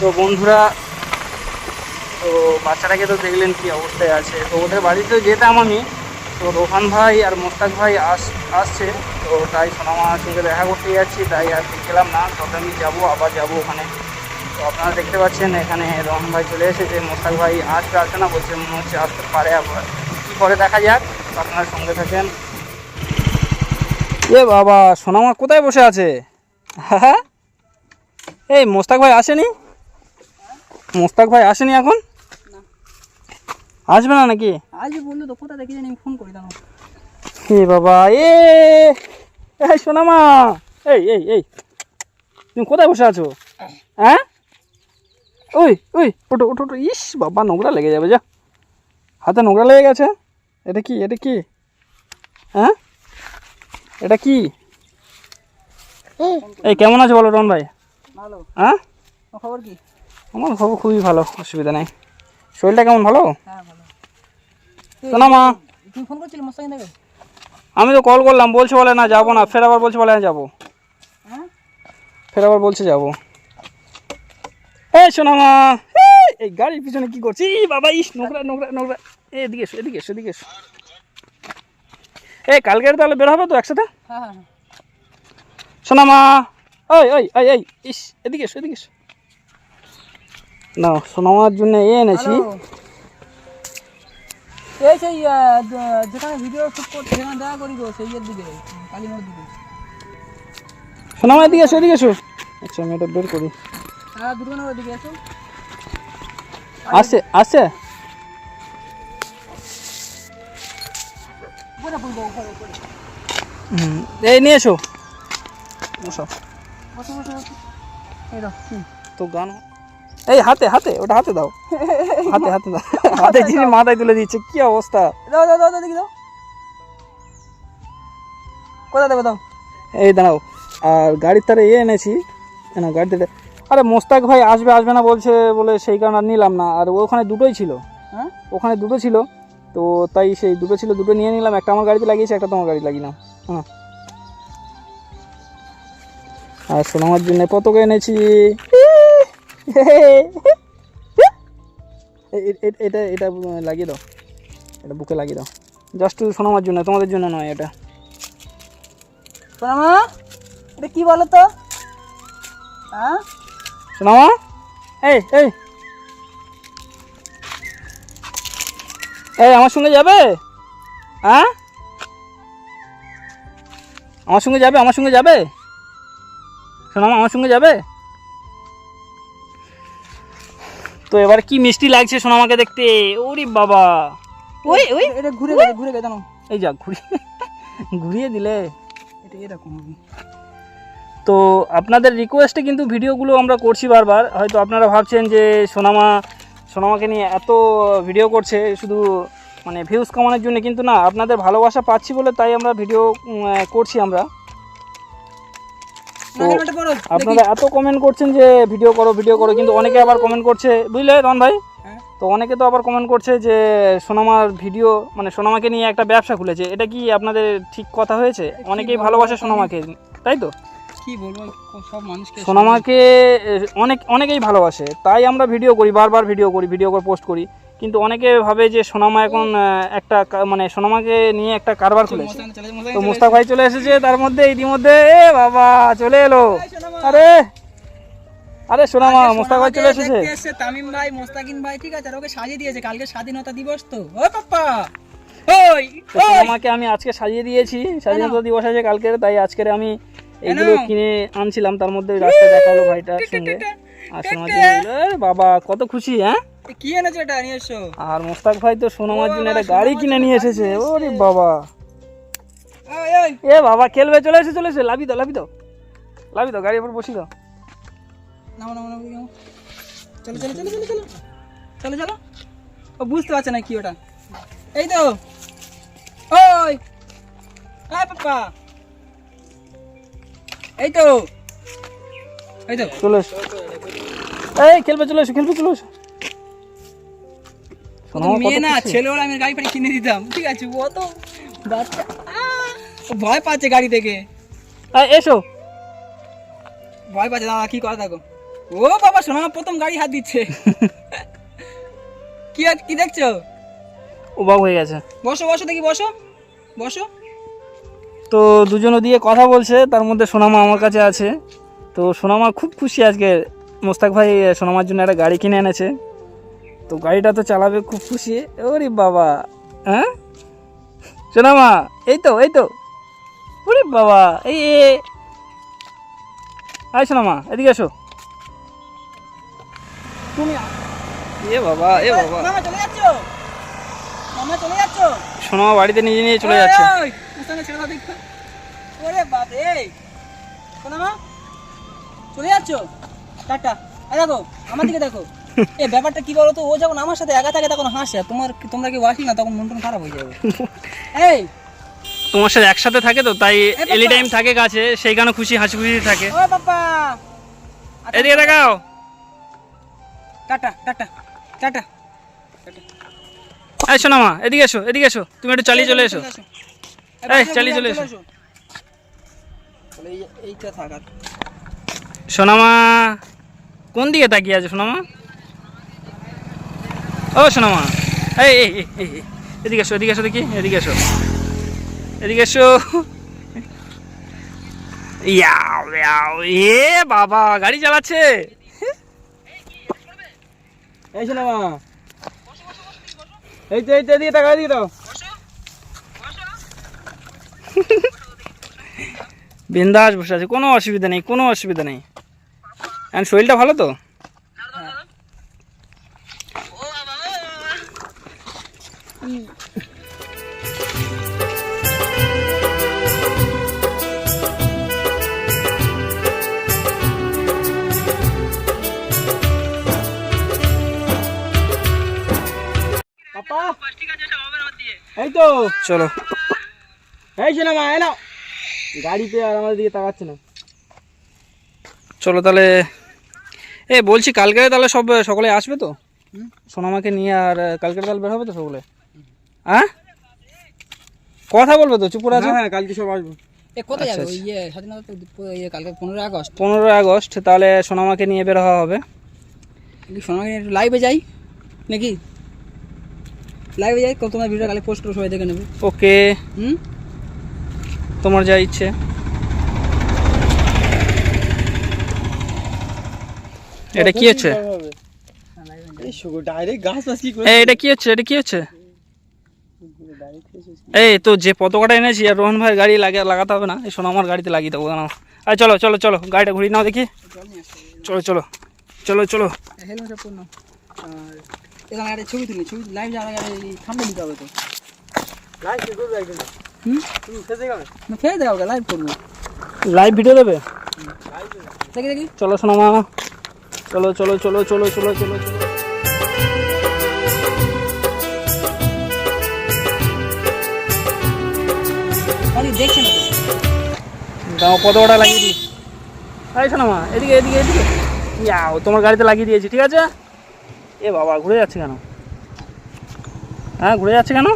তো বন্ধুরা, তো বাচ্চাটাকে তো দেখলেন কি অবস্থায় আছে। তো ওদের বাড়িতে যেতাম আমি। তো রোহান ভাই আর মোস্তাক ভাই আস আসছে। তো তাই সোনামার সঙ্গে দেখা করতে যাচ্ছি। তাই আর গেলাম না তবে আমি যাব, আবার যাব ওখানে। তো আপনারা দেখতে পাচ্ছেন, এখানে রোহান ভাই চলে এসেছে। মোস্তাক ভাই আসবে আসবে না, বলছে মনে হচ্ছে আসতে পারে আবার। কী করে দেখা যাক, আপনারা সঙ্গে থাকেন। এ বাবা সোনামা কোথায় বসে আছে? হ্যাঁ? এই মোস্তাক ভাই আসেনি? মোস্তাক ভাই আসেনি এখন? আসবে না নাকি? বলল তো কোথা দেখে জানি ফোন করি দাঁড়াও এ বাবা এ এই সোনামা! এই এই এই তুমি কোথায় বসে আছো? হ্যাঁ? ওই ওই ওটো ওটো ওটো ইস বাবা নোংরা লেগে যাবে যা। হাতে নোংরা লেগে গেছে। এটা কি এটা কি? হ্যাঁ? এটা কি? এই। কেমন আছো বলো রন ভাই? ভালো। হ্যাঁ? খবর কি? আমার খবর খুবই ভালো অসুবিধা নেই। শরীরটা কেমন ভালো? হ্যাঁ ভালো। সোনামা তুমি ফোন করছিলে আমি তো কল করলাম বলছে বলে না যাব না। ফের আবার বলছে বলে হ্যাঁ যাব। হ্যাঁ? ফের আবার বলছে যাব। এই সোনামা এই, এই গাড়ির পিছনে কি করছি বাবা ইস নোংরা নোংরা নোংরা। এদিকে এসো এদিকে এসো এদিকে এসো। এই কালকের তাহলে বের হবে তো একসাথে? হ্যাঁ হ্যাঁ হ্যাঁ। সোনামা ওই ওই ওই এই ইস এদিকে এসো এদিকে এসো। না সোনামার জন্য এ এনেছি। এই সেই যেখানে ভিডিও শুট করতে সেখানে দেখা করি গো সেই দিকে সোনামা এদিকে এসো এদিকে এসো। আচ্ছা আমি এটা বের করি। হ্যাঁ দুর্গানগরের দিকে এসো। আসছে আসছে হুম, এই নিয়ে এসো। বসো। বসো বসো বসো এই তো গান এই হাতে হাতে ওটা হাতে দাও। হাতে হাতে দাও। হাতে যিনি মাথায় তুলে দিচ্ছে। কি অবস্থা? দাও দাও দাও দেখি দাও। কোথায় দেবো দাও? এই দাঁড়াও। আর গাড়ির তারে ইয়ে এনেছি। না গাড়িতে আরে মোস্তাক ভাই আসবে আসবে না বলছে বলে সেই কারণে আর নিলাম না। আর ওখানে দুটোই ছিল। হ্যাঁ? ওখানে দুটো ছিল। তো তাই সেই দুটো ছিল দুটো নিয়ে নিলাম। একটা আমার গাড়িতে লাগিয়েছি একটা তোমার গাড়ি লাগিয়ে নাও। হ্যাঁ আর সোনামার জন্য পতাকা এনেছি। এটা এটা লাগিয়ে দাও। এটা বুকে লাগিয়ে দাও। জাস্ট সোনামার জন্য তোমাদের জন্য নয় এটা। সোনামা এটা কি বলো তো? হ্যাঁ সোনামা? এই এই। এই আমার সঙ্গে যাবে? হ্যাঁ? আমার সঙ্গে যাবে? আমার সঙ্গে যাবে? সোনামা আমার সঙ্গে যাবে? তো এবার কি মিষ্টি লাগছে সোনামাকে দেখতে। ওরে বাবা। ওই ওই এটা ঘুরে গেছে ঘুরে গেছে জানো এই যা ঘুরিয়ে ঘুরিয়ে দিলে। এটা এরকম হবে। তো আপনাদের রিকোয়েস্টে কিন্তু ভিডিওগুলো আমরা করছি বারবার। হয়তো আপনারা ভাবছেন যে সোনামা সোনামাকে নিয়ে এত ভিডিও করছে শুধু মানে ভিউজ কমানোর জন্য কিন্তু না আপনাদের ভালোবাসা পাচ্ছি বলে তাই আমরা ভিডিও করছি আমরা। আপনারা এত কমেন্ট করছেন যে ভিডিও করো ভিডিও করো কিন্তু অনেকে আবার কমেন্ট করছে বুঝলে রন ভাই? হ্যাঁ। তো অনেকে তো আবার কমেন্ট করছে যে সোনামার ভিডিও মানে সোনামাকে নিয়ে একটা ব্যবসা খুলেছে এটা কি আপনাদের ঠিক কথা হয়েছে? অনেকেই ভালোবাসে সোনামাকে তাই তো? কি বলব সব মানুষকে সোনামাকে অনেক অনেকেই ভালোবাসে। তাই আমরা ভিডিও করি বারবার ভিডিও করি ভিডিও করে পোস্ট করি। কিন্তু অনেকে ভাবে যে সোনামা এখন একটা মানে সোনামাকে নিয়ে একটা কারবার খুলেছে। তো মুস্তাক ভাই চলে এসেছে তার মধ্যে ইতিমধ্যে এ বাবা চলে এলো। আরে আরে সোনামা মুস্তাক ভাই চলে এসেছে। তামিম ভাই মোস্তাকিন ভাই ঠিক আছে আর ওকে সাজিয়ে দিয়েছে। কালকে স্বাধীনতা দিবস তো। ও পাপ্পা! সোনামাকে আমি আজকে সাজিয়ে দিয়েছি। স্বাধীনতা দিবস আছে কালকের তাই আজকের আমি এগুলো কেন? আনছিলাম তার মধ্যে ওই রাস্তায় দেখা হলো ভাইটার সঙ্গে। আর বলল, বাবা কত খুশি হ্যাঁ? কি এনেছো এটা নিয়ে এসো? আর মোস্তাক ভাই তো সোনামার জন্য একটা গাড়ি কিনে নিয়ে এসেছে। ওরে বাবা। এ বাবা খেলবে চলে এসে চলে এসে। লাভি দাও লাভি দাও। লাভি দাও গাড়ির উপর বসি দাও। নামো নামো নামো নামো। চলো চলো চলো চলো চলো। চলো চলো। ও বুঝতে পারছে না কি ওটা। এই তো। ওই। আয় পাপ্পা এই তো। এই তো। চলে এসো। এই খেলবে চলে এসো খেলবে চলে এসো। ও মেয়ে না ছেলে হলে আমি গাড়ি ফাড়ি কিনে দিতাম। ঠিক আছে ও তো বাচ্চা। ভয় পাচ্ছে গাড়ি থেকে। এসো। ভয় পাচ্ছে দাদা কি করে দেখো ও বাবা শোনা প্রথম গাড়ি হাত দিচ্ছে। কি কি দেখছ? অবাক হয়ে গেছে। বসো বসো দেখি বসো। বসো। তো দুজনে দিয়ে কথা বলছে তার মধ্যে সোনামা আমার কাছে আছে। তো সোনামা খুব খুশি আজকে। মোস্তাক ভাই সোনামার জন্য একটা গাড়ি কিনে এনেছে। তো গাড়িটা তো চালাবে খুব খুশি। ওরে বাবা। হ্যাঁ? সোনামা এই তো এই তো। ওরে বাবা এই এ আয় সোনামা এদিকে এসো। তুমি এ বাবা এ বাবা। সোনামা বাড়িতে নিজে নিয়ে চলে যাচ্ছে। ওখানে ছেড়ে দাও দেখো। ওরে বাপ রে এই শোনা মা চলে যাচ্ছ? টাটা। এই দেখো আমার দিকে দেখো। এই ব্যাপারটা কি বলো তো ও যখন আমার সাথে একা থাকে তখন হাসে তোমার তোমরা কি বাসি না তখন মন টন খারাপ হয়ে যাবে। এই। তোমার সাথে একসাথে থাকে তো তাই। এনি টাইম থাকে কাছে সেই কারণে খুশি হাসি খুশি থাকে। ও বাবা এদিকে দেখাও টাটা টাটা টাটা। এই শোনো মা এদিকে এসো এদিকে এসো। তুমি একটু চালিয়ে চলে এসো। এই, চালিয়ে চলে এসো। এইটা সোনামা কোন দিকে তাকিয়ে আছে সোনামা? ও সোনামা। এই এদিকে এসো এদিকে এসো দেখি এদিকে এসো। এদিকে এসো। ইয়াও ইয়াও এ বাবা গাড়ি চালাচ্ছে। এই শোনা মা এই তো এই তো এদিকে টাকা দিয়ে দাও বিন্দাস বসে আছে কোনো অসুবিধা নেই কোনো অসুবিধা নেই। আর শরীরটা ভালো তো? এই তো চলো। এই শোনা মা এই গাড়িতে আর আমাদের দিকে তাকাচ্ছে না। চলো তাহলে এ বলছি কালকে তাহলে সব সকলে আসবে তো? সোনামাকে নিয়ে আর কালকে তাহলে বের হবে তো সকলে? হ্যাঁ কথা বলবে তো চুপ করে আছো? হ্যাঁ কালকে সব আসব। এ কোথায় আচ্ছা, ইয়ে ইয়ে কালকে পনেরোই আগস্ট। পনেরোই আগস্ট তাহলে সোনামাকে নিয়ে বের হওয়া হবে। কি সোনাকে একটু লাইভে যাই? নাকি? লাইভে যাই? কত তোমার ভিডিও কালে পোস্ট করে সবাই দেখে নেবে। ওকে হুম? তোমার যা ইচ্ছে। এটা কি হচ্ছে? এটা কি হচ্ছে? এটা কি হচ্ছে? এই তো যে পতাকাটা এনেছি আর রোহন ভাই গাড়ি লাগে লাগাতে হবে না। এই শোনো আমার গাড়িতে লাগিয়ে দেবো না আর চলো চলো চলো গাড়িটা ঘুরিয়ে নাও দেখি। চলো চলো চলো চলো। ছবি তুলি ছবি লাইভ যাওয়ার আগে এই দিতে হবে তো। লাইভ ফেসে লাইভ করব। লাইভ ভিডিও দেবে? দেখি দেখি। চলো শোনো মা। চলো চলো চলো চলো চলো চলো চলো। পতাকাটা লাগিয়ে দিই। এই শোনো মা এদিকে এদিকে এদিকে। ইয়াও তোমার গাড়িতে লাগিয়ে দিয়েছি ঠিক আছে? এ বাবা ঘুরে যাচ্ছে কেন? হ্যাঁ ঘুরে যাচ্ছে কেন?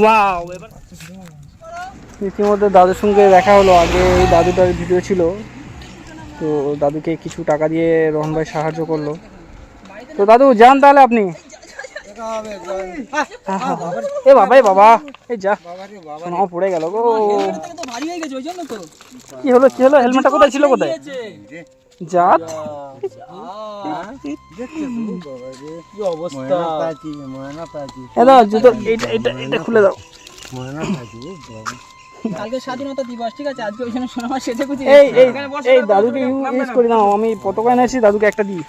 ওয়াও এবার ইতিমধ্যে দাদুর সঙ্গে দেখা হলো আগে ওই দাদুটার ভিডিও ছিল। তো দাদুকে কিছু টাকা দিয়ে রোহন ভাই সাহায্য করল। তো দাদু যান তাহলে আপনি। এ বাবা এ বাবা এই যা। পড়ে গেল গো। হেলমেটটা তো ভারী হয়ে গেছে ওই জন্য তো। কি হলো কি হলো? হেলমেটটা কোথায় ছিল কোথায়? জাত? খুলে দাও কালকে স্বাধীনতা দিবস ঠিক আছে আজকে ওই জন্য এই, দাদুকে করি আমি পতাকা এনেছি, দাদুকে একটা দিই।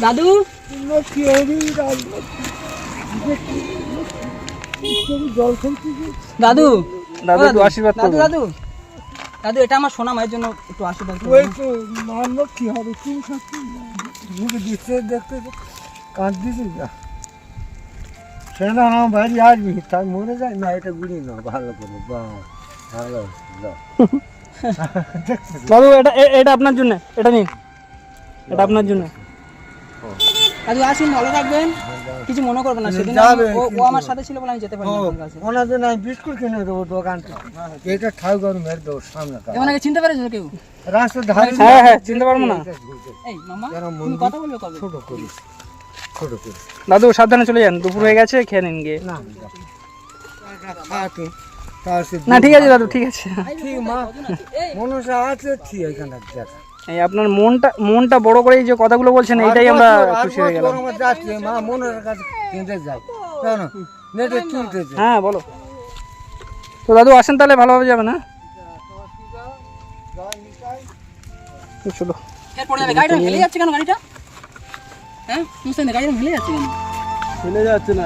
দাদু দাদু? দাদু ও একটু আশীর্বাদ দাদু দাদু। দাদু এটা আমার সোনা মায়ের জন্য একটু আশীর্বাদ করবেন। তো মানব কি হবে? তুমি সত্যি দিচ্ছে দেখতে কাঁদতেছি না সেটা আমার বাড়ি আসবি তাই মরে যায়? না এটা গুলি না ভালো করে বা ভালো দাদু এটা এটা আপনার জন্য এটা নিন। এটা আপনার জন্য। দাদু আসুন ভালো থাকবেন। কিছু মনে করবেন না সেদিন ও- আমার সাথে ছিল বলে আমি যেতে পারি ওনার জন্য আমি বিস্কুট কিনে দেবো দোকানটা। এটা ঠাউ গরম মেরে দেবো সামনে চিনতে পেরেছ কেউ? রাস্তার ধারে হ্যাঁ হ্যাঁ চিনতে পারব না। এই মামা তুমি কথা বলবে কবে? ছোট করিস ছোট করিস দাদু সাবধানে চলে যান দুপুর হয়ে গেছে খেয়ে নিন গিয়ে। না ঠিক আছে দাদু ঠিক আছে। ঠিক মা। মনসা আছে ঠিক এখানে দেখ। এই আপনার মনটা মনটা বড় করে এই যে কথাগুলো বলছেন এইটাই আমরা খুশি হয়ে গেলাম। মা মনের কাছে কিনতে যাই কেন? নেটে তুলতে হ্যাঁ বলো। তো দাদু আসেন তাহলে ভালোভাবে যাবেন হ্যাঁ? চলো। যাবে। গাড়িটা হেলে যাচ্ছে কেন গাড়িটা? হ্যাঁ গাড়িটা হেলে যাচ্ছে কেন? চলে যাচ্ছে না